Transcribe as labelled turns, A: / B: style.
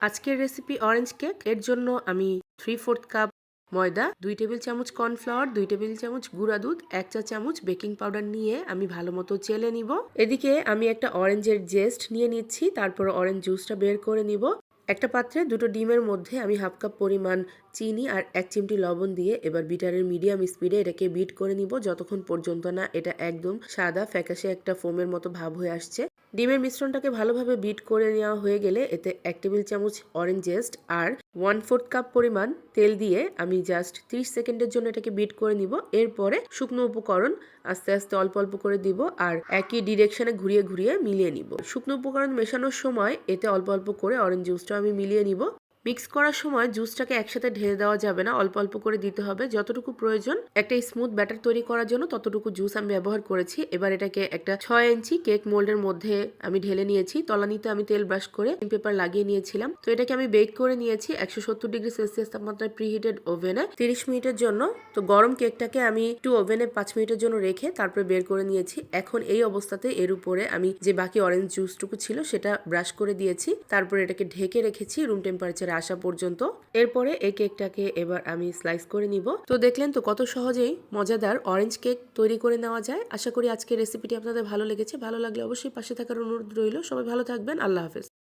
A: আজকের recipe orange cake এর জন্য আমি থ্রি ফোর্থ কাপ ময়দা, দুই টেবিল চামচ কর্নফ্লাওয়ার দুই টেবিল চামচ গুঁড়া দুধ, এক চা চামচ বেকিং পাউডার নিয়ে আমি ভালো মতো চেলে নিব। এদিকে আমি একটা অরেঞ্জের জেস্ট নিয়ে নিচ্ছি, তারপর অরেঞ্জ জুসটা বের করে নিব। একটা পাত্রে দুটো ডিমের মধ্যে আমি হাফ কাপ পরিমাণ চিনি আর এক চিমটি লবণ দিয়ে এবার বিটারের মিডিয়াম স্পিডে এটাকে বিট করে নিব। যতক্ষণ পর্যন্ত না এটা একদম সাদা, ফ্যাকাশে একটা ফোমের মতো ভাব হয়ে আসছে। ডিমের মিশ্রণটাকে ভালোভাবে বিট করে নেওয়া হয়ে গেলে এতে এক টেবিল চামচ অরেঞ্জ জেস্ট আর ওয়ান ফোর্থ কাপ পরিমাণ তেল দিয়ে আমি জাস্ট 30 সেকেন্ডের জন্য এটাকে বিট করে নিব। এরপরে শুকনো উপকরণ আস্তে আস্তে অল্প অল্প করে দিব আর একই ডিরেকশনে ঘুরিয়ে ঘুরিয়ে মিলিয়ে নিব। শুকনো উপকরণ মেশানোর সময় এতে অল্প অল্প করে অরেঞ্জ জুসটা আমি মিলিয়ে নিব। মিক্স করার সময় জুসটাকে একসাথে ঢেলে দেওয়া যাবে না। অল্প অল্প করে দিতে হবে। যতটুকু প্রয়োজন, একটা স্মুথ ব্যাটার তৈরি করার জন্য ততটুকু জুস আমি ব্যবহার করেছি। এবার এটাকে একটা ছয় ইঞ্চি কেক মোল্ডের মধ্যে আমি ঢেলে নিয়েছি। তলানিতে আমি তেল ব্রাশ করে পেপার লাগিয়ে নিয়েছিলাম। তো এটাকে আমি বেক করে নিয়েছি একশো সত্তর ডিগ্রি সেলসিয়াস তাপমাত্রায় প্রিহিটেড ওভেনে তিরিশ মিনিটের জন্য তো গরম কেকটাকে আমি একটু ওভেনে পাঁচ মিনিটের জন্য রেখে তারপরে বের করে নিয়েছি। এখন এই অবস্থাতে এর উপরে আমি যে বাকি অরেঞ্জ জুসটুকু ছিল সেটা ব্রাশ করে দিয়েছি। তারপরে এটাকে ঢেকে রেখেছি। রুম টেম্পারেচারে আসা পর্যন্ত। এরপরে এই কেকটাকে এবার আমি স্লাইস করে নিব। তো দেখলেন তো কত সহজেই মজাদার অরেঞ্জ কেক তৈরি করে নেওয়া যায়। আশা করি আজকের রেসিপিটি আপনাদের ভালো লেগেছে। ভালো লাগলে অবশ্যই পাশে থাকার অনুরোধ রইল। সবাই ভালো থাকবেন। আল্লাহ হাফেজ।